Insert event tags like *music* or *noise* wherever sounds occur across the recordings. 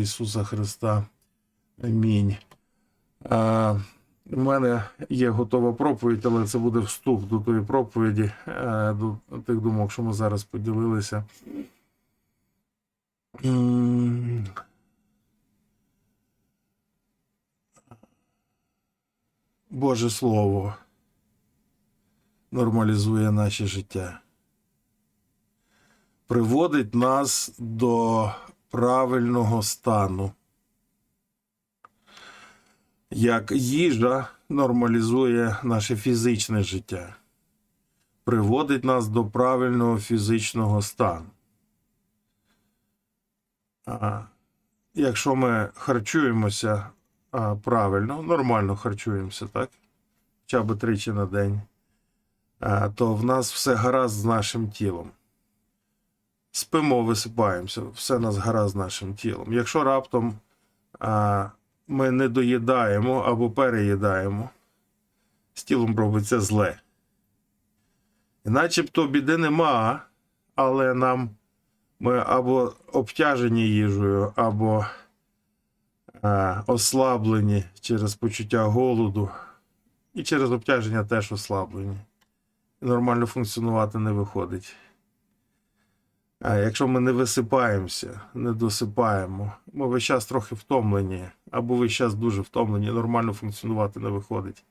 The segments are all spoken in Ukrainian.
Ісуса Христа. Амінь. У мене є готова проповідь, але це буде вступ до тої проповіді, е, до тих думок, що ми зараз поділилися. Боже Слово нормалізує наше життя, приводить нас до правильного стану. Як їжа нормалізує наше фізичне життя, приводить нас до правильного фізичного стану. А, якщо ми харчуємося правильно, нормально харчуємося, так? Хоча б тричі на день, то в нас все гаразд з нашим тілом. Спимо, висипаємося, все нас гаразд нашим тілом. Якщо раптом а, ми не доїдаємо або переїдаємо, з тілом робиться зле. І начебто біди нема, але нам ми або обтяжені їжею, або е, ослаблені через почуття голоду, і через обтяження теж ослаблені. Нормально функціонувати не виходить. Якщо ми не висипаємося, не досипаємо, ми весь час трохи втомлені, або весь час дуже втомлені, нормально функціонувати не виходить.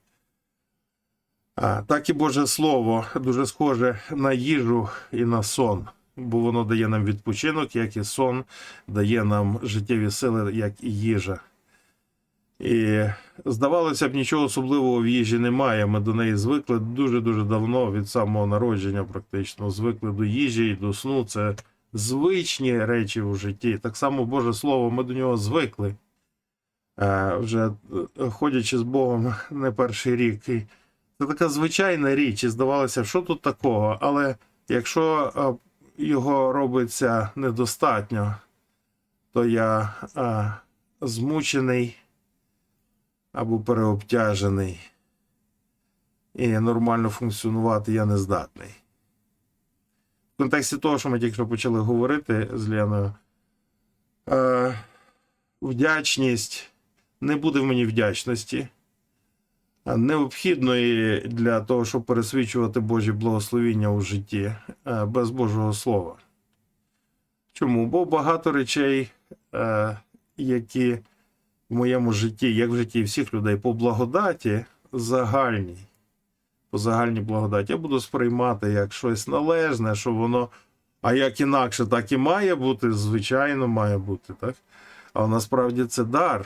А, так і Боже Слово дуже схоже на їжу і на сон, бо воно дає нам відпочинок, як і сон, дає нам життєві сили, як і їжа. І здавалося б, нічого особливого в їжі немає. Ми до неї звикли дуже-дуже давно, від самого народження, практично, звикли до їжі і до сну. Це звичні речі у житті. Так само Боже Слово, ми до нього звикли. Е, Вже е, ходячи з Богом *laughs* не перший рік. І це така звичайна річ, і здавалося, що тут такого. Але якщо е, його робиться недостатньо, то я змучений або переобтяжений, і нормально функціонувати я не здатний. В контексті того, що ми тільки що почали говорити з Леною, е, вдячність не буде в мені вдячності, необхідної для того, щоб пересвідчувати Божі благословіння у житті е, без Божого Слова. Чому? Бо багато речей, е, які в моєму житті, як в житті всіх людей, по благодаті загальній, по загальній благодаті, я буду сприймати як щось належне, що воно, а як інакше, так і має бути, звичайно, має бути, так? Але насправді це дар.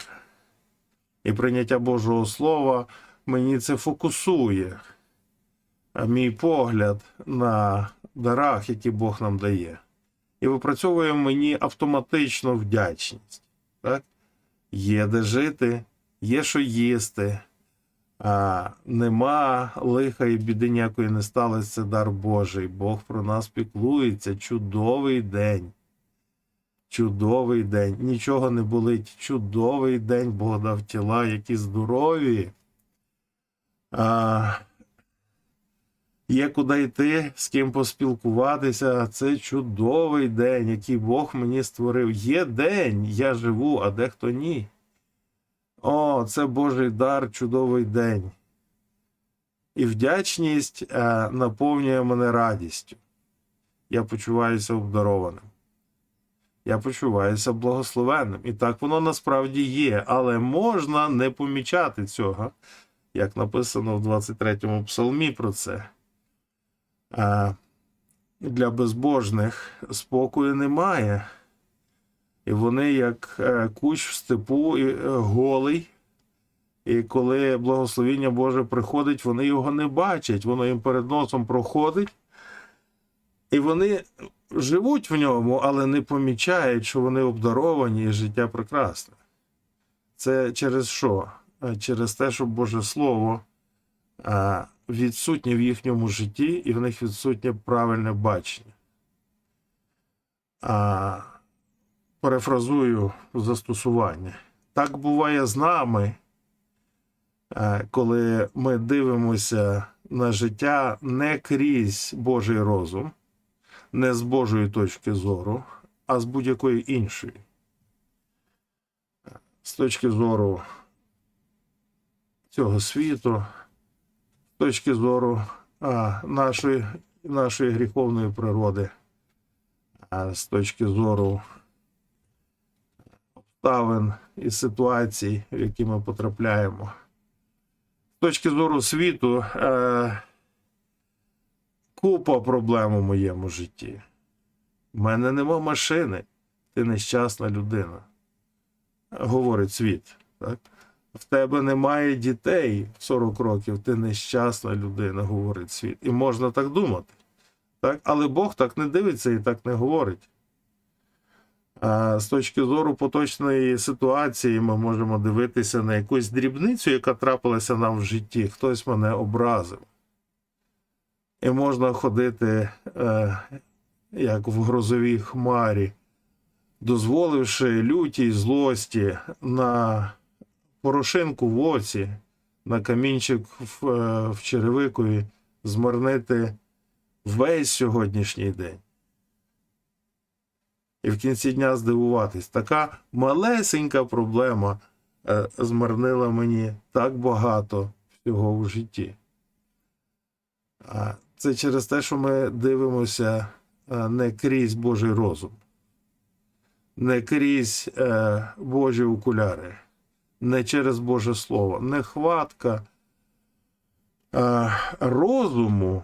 І прийняття Божого Слова мені це фокусує. Мій погляд на дарах, які Бог нам дає. І випрацьовує мені автоматично вдячність. Так? Є де жити, є що їсти, а, нема лиха і біди ніякої не сталося, це дар Божий. Бог про нас піклується. Чудовий день. Чудовий день. Нічого не болить. Чудовий день. Бог дав тіла, які здорові. А, є куди йти, з ким поспілкуватися. Це чудовий день, який Бог мені створив. Є день, я живу, а дехто ні. О, це Божий дар, чудовий день. І вдячність е, наповнює мене радістю. Я почуваюся обдарованим. Я почуваюся благословенним. І так воно насправді є, але можна не помічати цього, як написано в 23-му псалмі про це. Для безбожних спокою немає. І вони, як е, кущ в степу, е, голий. І коли благословіння Боже приходить, вони його не бачать, воно їм перед носом проходить. І вони живуть в ньому, але не помічають, що вони обдаровані і життя прекрасне. Це через що? Е, Через те, що Боже Слово відсутнє в їхньому житті, і в них відсутнє правильне бачення. А, перефразую застосування. Так буває з нами, е, коли ми дивимося на життя не крізь Божий розум, не з Божої точки зору, а з будь-якої іншої. з точки зору цього світу, точки зору а, нашої, нашої гріховної природи, а з точки зору обставин і ситуацій, в які ми потрапляємо. З точки зору світу, е, купа проблем у моєму житті. У мене нема машини, ти нещасна людина. Говорить світ. Так? В тебе немає дітей 40 років, ти нещасна людина, говорить світ. І можна так думати. Так? Але Бог так не дивиться і так не говорить. З точки зору поточної ситуації ми можемо дивитися на якусь дрібницю, яка трапилася нам в житті. Хтось мене образив. І можна ходити е, як в грозовій хмарі, дозволивши лютій злості на порошинку в оці, на камінчик в, е, в черевикові, змарнити весь сьогоднішній день. І в кінці дня здивуватись. Така малесенька проблема е, змарнила мені так багато всього в житті. А Це через те, що ми дивимося е, не крізь Божий розум, не крізь Божі окуляри, не через Боже Слово. Нехватка розуму,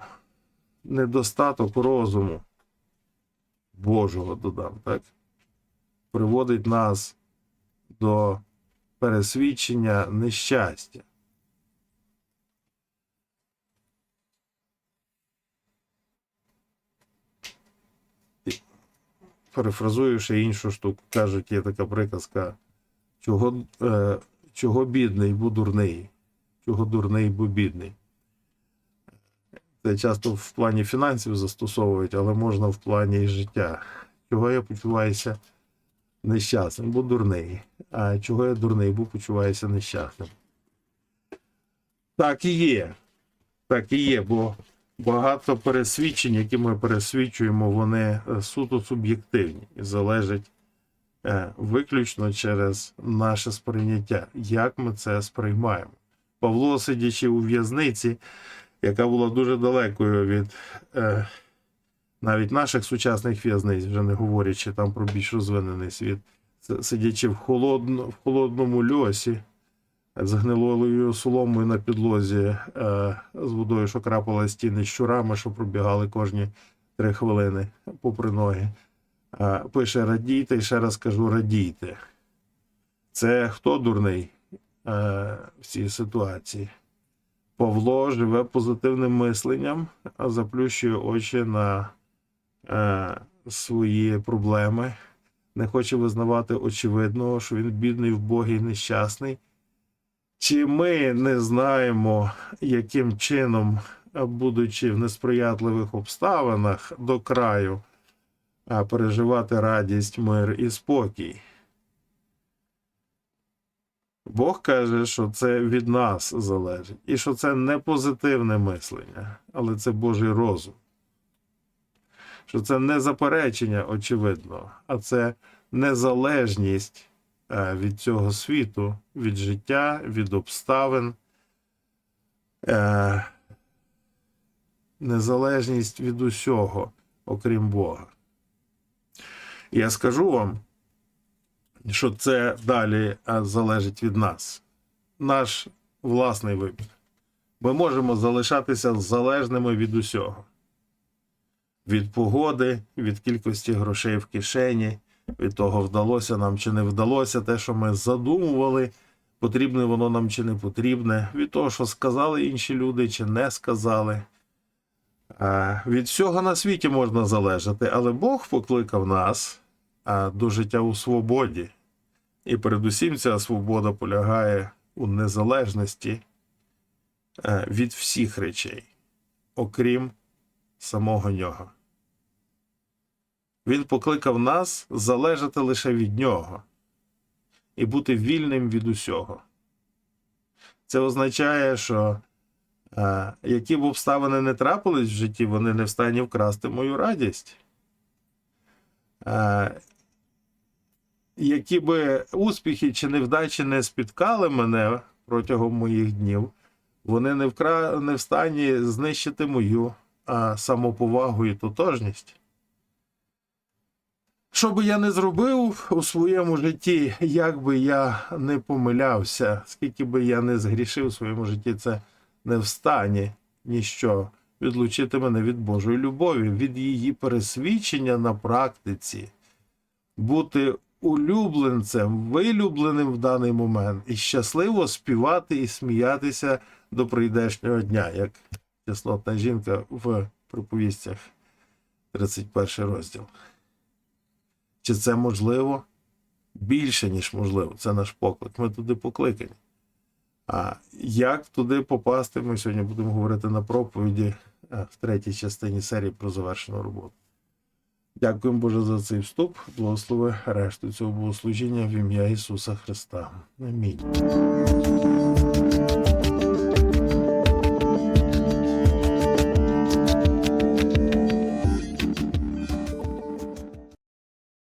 недостаток розуму Божого додам, так? Приводить нас до пересвідчення нещастя. Перефразую ще іншу штуку. Кажуть, є така приказка, чого, е, чого бідний, бо дурний, чого дурний, бо бідний. Це часто в плані фінансів застосовують, але можна в плані і життя. Чого я почуваюся нещасним, бо дурний. А чого я дурний, бо почуваюся нещасним. Так і є. Так і є, бо багато пересвідчень, які ми пересвідчуємо, вони е, суто суб'єктивні і залежать виключно через наше сприйняття, як ми це сприймаємо. Павло, сидячи у в'язниці, яка була дуже далекою від е, навіть наших сучасних в'язниць, вже не говорячи там про більш розвинений світ, сидячи в, холодно, в холодному льосі, з гнилою соломою на підлозі, е, з водою, що крапала стіни, щурами, що пробігали кожні три хвилини попри ноги. Пише радійте, і ще раз кажу, радійте. Це хто дурний в цій ситуації? Павло живе позитивним мисленням, а заплющує очі на свої проблеми, не хоче визнавати очевидного, що він бідний в Богі і нещасний. Чи ми не знаємо, яким чином, будучи в несприятливих обставинах до краю, е, переживати радість, мир і спокій? Бог каже, що це від нас залежить, і що це не позитивне мислення, але це Божий розум. Що це не заперечення очевидно, а це незалежність е, від цього світу, від життя, від обставин, е, незалежність від усього, окрім Бога. Я скажу вам, що це далі залежить від нас. Наш власний вибір. Ми можемо залишатися залежними від усього. Від погоди, від кількості грошей в кишені, від того, вдалося нам чи не вдалося, те, що ми задумували, потрібне воно нам чи не потрібне, від того, що сказали інші люди чи не сказали. А, Від всього на світі можна залежати, але Бог покликав нас до життя у свободі. І передусім ця свобода полягає у незалежності е, від всіх речей, окрім самого нього. Він покликав нас залежати лише від нього і бути вільним від усього. Це означає, що е, які б обставини не трапились в житті, вони не встані вкрасти мою радість. Які би успіхи чи невдачі не спіткали мене протягом моїх днів, вони не, вкра... не встані знищити мою а, самоповагу і тотожність. Що би я не зробив у своєму житті, як би я не помилявся, скільки би я не згрішив у своєму житті, це не встані ніщо відлучити мене від Божої любові, від її пересвідчення на практиці, бути улюбленцем, вилюбленим в даний момент і щасливо співати і сміятися до прийдешнього дня, як чеснотна жінка в приповістях 31 розділ. Чи це можливо? Більше, ніж можливо. Це наш поклик. Ми туди покликані. А як туди попасти, ми сьогодні будемо говорити на проповіді е, в третій частині серії про завершену роботу. Дякуємо Боже за цей вступ. Благослови решту цього богослужіння в ім'я Ісуса Христа. Амінь.